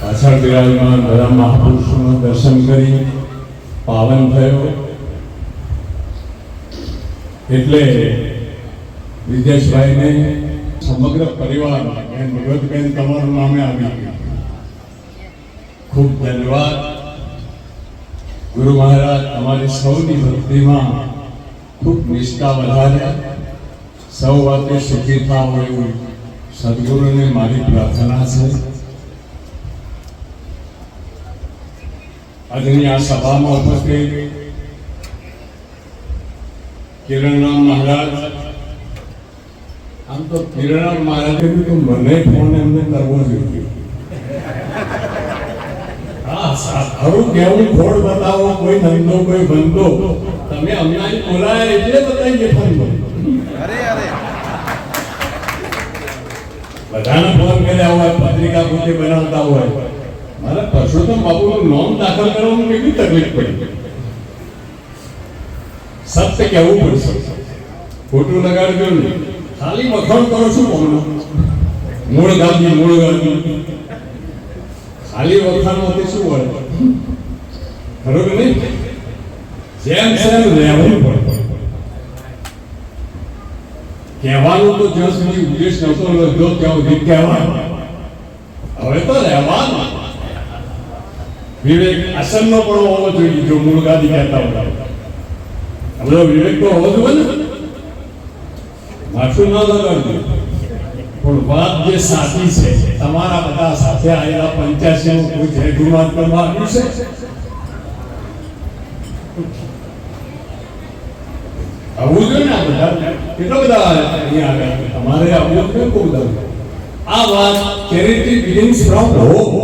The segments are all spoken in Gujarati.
પાછળ બિરાજમાન બધા મહાપુરુષોના દર્શન કરી પાવન થયો એટલે વિજેશભાઈને સમગ્ર પરિવાર બેન ભગવતબેન તમારું નામે આવી ગયું ખૂબ ધન્યવાદ ગુરુ મહારાજ તમારી સૌની ભક્તિમાં ખૂબ નિષ્ઠા વધારે સૌ વાતે સુખી થાવ એવું સદગુરુને મારી પ્રાર્થના છે આજની આ સભામાં ઉપસ્થિત કિરણરામ મહારાજ આમ તો કિરણરામ મહારાજે કીધું કે મને ફોન એમને કરવો જોઈએ હા સા- ખરું કેવું ખોડ બતાવો કોઈ ધંધો કોઈ બંધો તમે અમને બોલાય એટલે બતાવીએ ફોન અરે અરે બધાને ફોન કર્યા હોય પત્રિકા પોતે બનાવતા હોય મારે પરસોત્તમ બાપુનું નોમ દાખલ કરવામાં કેટલી તકલીફ પડી. સત્ય કહેવું પડશે. ખોટું લગાડજો નહીં. ખાલી મખણ કરો છું કોમનું મૂળ ગાંધી મૂળ ગાંધી ખાલી વખાણમાંથી શું વળે ખરું કે નહીં? જેમ સેમ રહેવું પડે. કહેવાનું તો જ્યાં સુધી ઉદ્દેશ નહોતો લીધો ત્યાં સુધી કહેવાનું હવે તો રહેવાનું. વિવેક આસનનો પણ હોવો જોઈએ જો મૂળ ગાદી કહેતા હોય આ બધો વિવેક તો હોવો જોઈએ ને માથું ન લગાડજો પણ વાત જે સાચી છે તમારા બધા સાથે આવેલા પંચ્યાસી કોઈ જય ગુમાન કરવા આવ્યું છે આવું જોઈએ ને આ બધા કેટલા બધા અહીંયા આવ્યા તમારે આવું જોઈએ બહુ બધા આ વાત ચેરિટી બિગિન્સ ફ્રોમ હોમ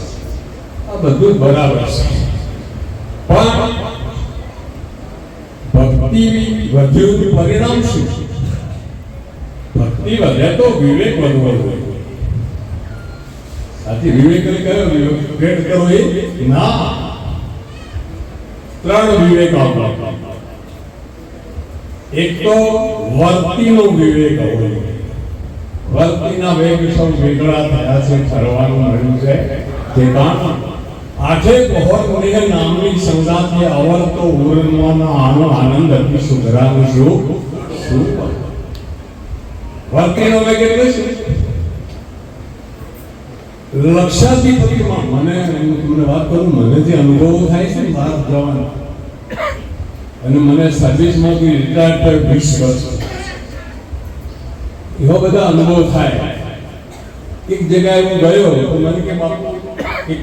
બધું જ બરાબર છે પણ ભક્તિ વધ્યું પરિણામ શું ભક્તિ વધે તો વિવેક વધવો જોઈએ સાચી વિવેક એટલે કયો વિવેક ભેટ કરો એ ના ત્રણ વિવેક આવતા એક તો વર્તીનો વિવેક હોવો જોઈએ વર્તીના વેગ સૌ વેગળા થયા છે ફરવાનું મળ્યું છે તે કામ આઠે બહોત મેં નામની સંગાતે અવરતો ઉરનવાનો આનો આનંદ અતિ સુધરાનું છું. વર્તીનો મેં એટલે છે લક્ષાધિપતિમાં મને તમને વાત કરું, મને જે અનુભવ થાય છે ને ભારત જવાનો અને મને સર્વિસમાંથી રિટાયર થયો વીસ વર્ષ. એવા બધા અનુભવ થાય. એક જગ્યાએ હું ગયો, તો મને કે બાપુ, એક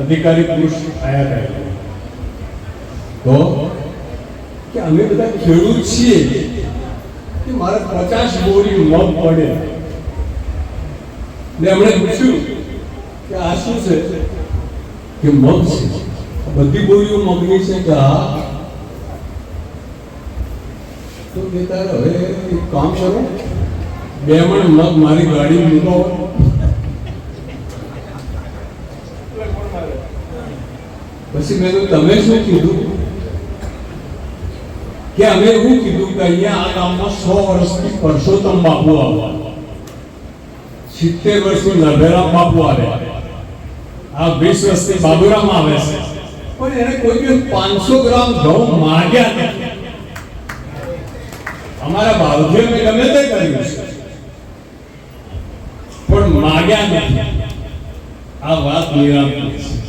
અધિકારી પુરુષ આયા હતા તો કે અમે બધા ખેડૂત છીએ કે મારે પચાસ બોરી મગ પડે. ને એમણે પૂછ્યું કે આ શું છે? કે મગ છે. બધી બોરીઓ મગની છે કે હા? તો કે તારે હવે કામ કરો. બે મણ મગ મારી ગાડી મૂકો. પછી મેં કીધું તમે શું કીધું કે અમે એવું કીધું કે અહીંયા આ ગામમાં સો વર્ષથી પરસોત્તમ બાપુ આવવા સિત્તેર વર્ષથી નરભેરામ બાપુ આવે આ વીસ વર્ષથી બાબુરામ આવે છે પણ એને કોઈ દિવસ પાંચસો ગ્રામ ઘઉં માગ્યા નથી અમારા ભાવથી અમે ગમે તે કર્યું છે પણ માગ્યા નથી આ વાત નિરાંત છે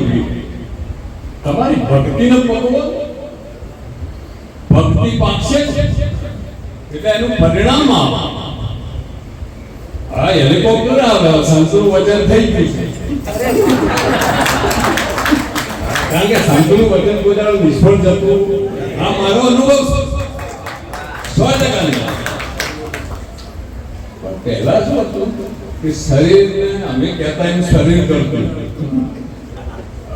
તમારી ભક્તિનો પકવો? ભક્તિ પાકશે? એટલે એનું પરિણામ આવે. હા, હેલિકોપ્ટર આવે સંતનું વચન થઈ ગયું. કારણ કે સંતનું વજન કોઈ નિષ્ફળ જતું. આ મારો અનુભવ છે. સો. પણ પહેલા શું હતું કે શરીરને અમે કહેતા એમ શરીર કરતું.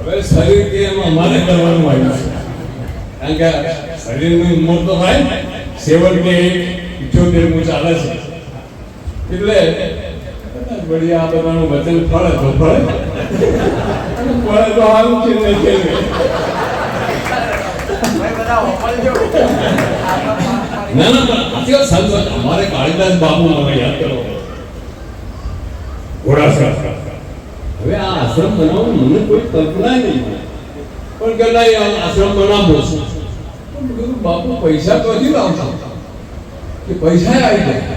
હવે શરીર કે એમ અમારે કરવાનું આવ્યું છે કારણ કે શરીરની ઉંમર તો થાય ને સેવનની એક ઇઠ્યોતેર મુ ચાલે છે એટલે કદાચ વળી આ બધાનું વચન ફળે તો ફળે અને ફળે તો સારું છે ને છે ને. ના ના પણ સાચી વાત સાચી વાત. અમારે કાળીદાસ બાપુ મને યાદ કરો ઘોડાસર હવે આ આશ્રમ બનાવવાનું મને કોઈ કલ્પના નહીં પણ કે નહીં આશ્રમ બનાવો બાપુ, પૈસા તો હજી લાવશો. કે પૈસા આવી જાય.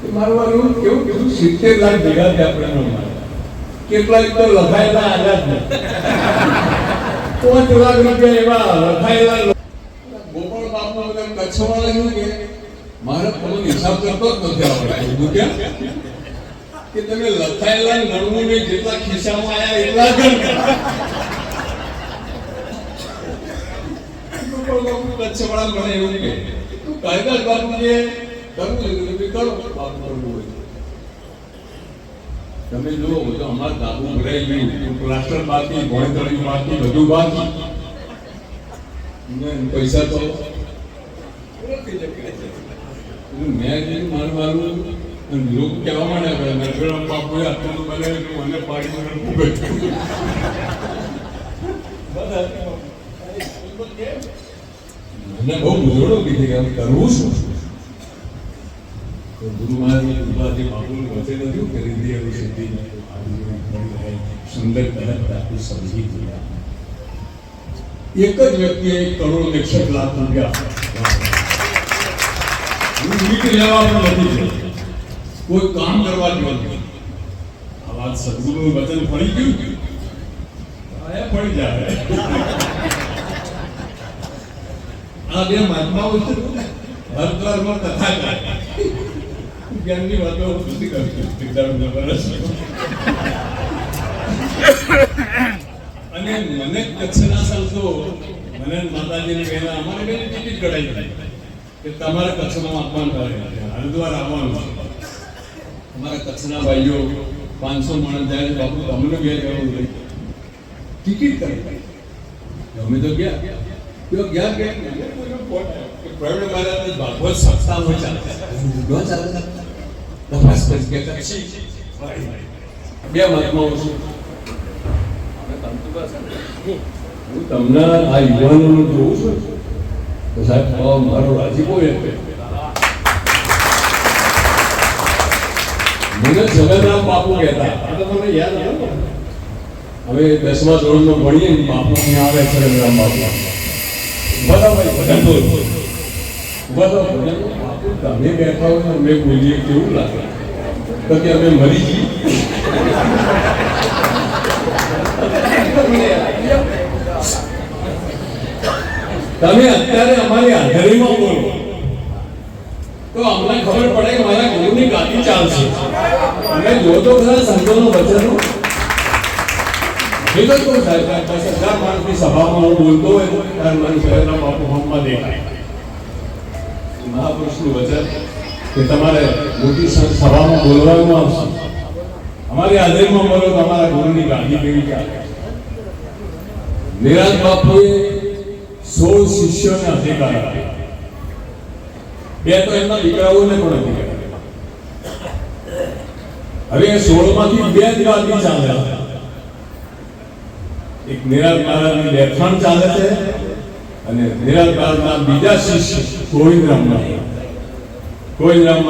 કે મારું મારું કેવું કીધું? સિત્તેર લાખ ભેગા થયા આપણે રમવા. એક તો લખાયેલા આવ્યા જ પાંચ લાખ રૂપિયા એવા લખાયેલા ગોપાલ બાપુ બધા કચ્છવાળા શું કે, મારે તમને હિસાબ કરતો જ નથી ક્યાં કે તમે લખાયેલા નણવું ને જેટલા ખિસ્સામાં આયા એટલા ગણ ગોપાલ બાપુ કચ્છવાળા મને એવું કે તું કાયદાસ બાપુ કે કરવું છે તો તમે કરો બાપુ કરવું હોય તો. તમે જુઓ તો અમારા ધાબુ ભરાઈ ગયું પ્લાસ્ટર બાકી ભોંયતળી બાકી બધું બાકી ને પૈસા તો એટલે મેં કીધું મારું મારું અને લોકો કહેવા માંડ્યા કરે નરગડા બાપુએ આટલું બનાવ્યું મને પાડી મને ફૂગટ મને બહુ મુજોડો કીધી કે આમ કરવું શું તો ગુરુ મહારાજની કૃપાથી બાપુનું વચન હતું કે રીતિ એવી સિદ્ધિ સુંદર કહેત આખું સમજી ગયા એક જ વ્યક્તિએ એક કરોડ ને એકસઠ લાખ રૂપિયા હું વીટ લેવા પણ નથી જતો. કોઈ કામ કરવા જ નથી. આ વાત સદગુરુનું વચન પડી ગયું? આ પડી જાય. આ બે મહાત્માઓ છે હરદ્વારમાં કથા કરે. જ્ઞાનની વાતો હું નથી કરતો સિદ્ધાર્થ બરસ અને મને કચ્છના સંતો મને માતાજીને કહેલા અમારે બેન ટિકિટ કઢાઈ કે તમારે કચ્છમાં અપમાન કરે હરિદ્વાર આવવાનું છે. અમારા કચ્છના ભાઈઓ પાંચસો માણસ જાય બાપુ તમને બે જવું નહીં ટિકિટ કરી અમે તો ગયા. તો ગયા ગયા કે પ્રવીણ મહારાજની ભાગવત સપ્તાહમાં ચાલશે ન ચાલે તપાસ કરી કે કચ્છી બે મહાત્માઓ છે. હું તમને આ યુવાનોનું જોઉં છું. તો સાહેબ મારો રાજીપો એ મને જગતરામ બાપુ કહેતા. આ તો મને યાદ આવે હવે દસમા ધોરણમાં ભણીએ ને, બાપુ અહીંયા આવે જગતરામ બાપુ. બધા ભાઈ, ભજન બોલ. બધા ભજન બાપુ, તમે બેઠા હોય અમે બોલીએ, કેવું લાગે? તો કે અમે મરી જઈએ. તમે અત્યારે અમારી હાજરીમાં બોલો. તો અમને ખબર પડે કે મારા ગુરુની ગાદી ચાલશે. અમે જોતો ખરા સંતોનું વચનો વિગત કહું સાહેબ બોલતો હોય તમારે મોટી સભામાં બોલવાનું આવશે. અમારી હાજરીમાં બોલો, તમારા ગુરુની ગાદી કેવી ચાલે? નિરાજ બાપુએ સોળ શિષ્યોને અધિકાર આપ્યા. બે તો એમના દીકરાઓને પણ અધિકાર. હવે સોળ સોળમાંથી બે જ ગાદી ચાલે. એક નિરાજ મહારાજની લેખણ ચાલે છે અને નિરાજ મહારાજના બીજા શિષ્ય ગોવિંદરામ રામ ગોવિંદરામ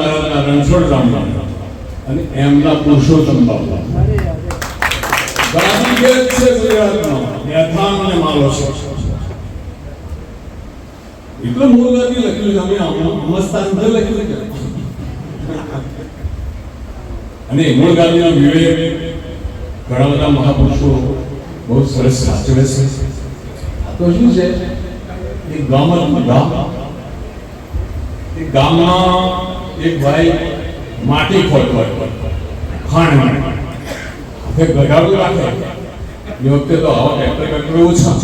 રણછોડરામ મહારાજ અને એમના પુરુષોત્તમ બાબા ગાદી બે છે ગુજરાતમાં. બેઠાણ અને માલો છે. એટલું મૂળ લખ્યું છે અમે અંદર લખ્યું છે અને મૂળ ગાંધીનો વિવેક ઘણા બધા મહાપુરુષો બહુ સરસ સાચવે છે. આ તો શું છે? એક ગામ હતું ગામ. એ ગામમાં એક ભાઈ માટી ખોદવા ખાણ હવે ગઢાડું રાખે. એ વખતે તો આવા ટ્રેક્ટર ટ્રેક્ટર ઓછા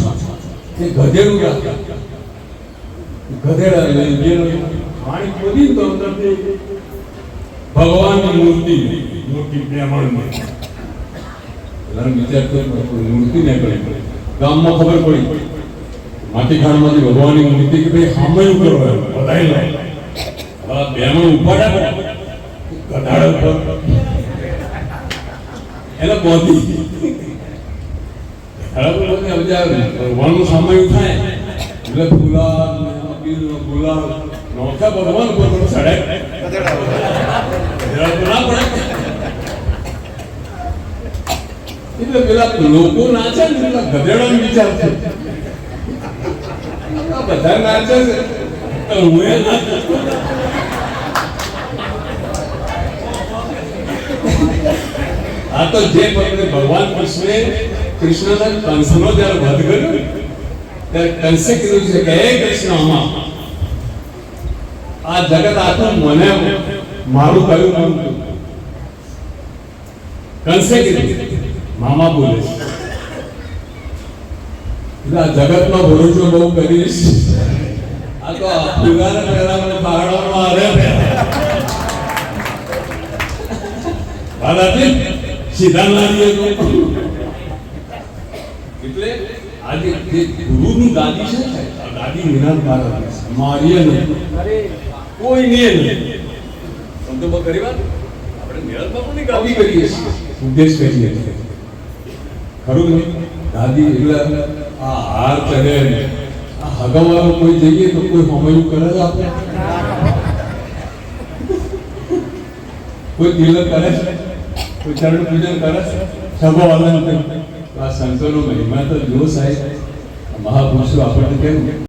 એ ગધેડું રાખે. ગધેડા ખાણી ગયેલો ખાણ ખોદી તો અંદરથી ભગવાનની મૂર્તિ. મૂર્તિ બ્રાહ્મણની પેલા વિચાર કર્યો ગામમાં ખબર પડી. માટી ભગવાનની મૂર્તિ કે ભાઈ સામે કરો હવે બ્રાહ્મણ ગધાડા ઉપર. ભગવાનનું સાંભળ્યું થાય, એટલે ગુલાબ ગુલાબ નોખા ભગવાન ઉપર તો ના પડે. એટલે પેલા લોકો નાચે ને પેલા ગધેડાનો વિચાર છે. બધા નાચે છે. તો હું એ આ તો જે પગલે ભગવાન કૃષ્ણે કૃષ્ણના કંસનો જ્યારે વધ કર્યો ત્યારે કંસે કીધું છે કે, હે કૃષ્ણ આ જગત આખું મને, મારું કયું નામ કંસે કીધું. મામા બોલે છે. આ જગતનો ભરોસો બહુ કરીશ આ તો પીવાને પહેલા મને હારે બાલાજી સીધા નારીએ એટલે આજે જે ગુરુની દાદી છે દાદી નિરાંકાર હતી. મારીએ નહીં કોઈ નહીં. સમજો કરી વાત? આપણે નિરંતર ગાદી કરીએ છીએ. ઉદ્દેશ કરીએ છીએ. ખરું નહીં? દાદી, એટલે આ હાર ચડે આ હગાવાળો કોઈ જઈએ તો કોઈ હમયું કરે છે આપણે. કોઈ તિલક કરે છે? કોઈ ચરણ પૂજન કરે છે? સગો આનંદ આ સંતોનો મહિમા તો જો સાહેબ. મહાપુરુષો આપણને કેમ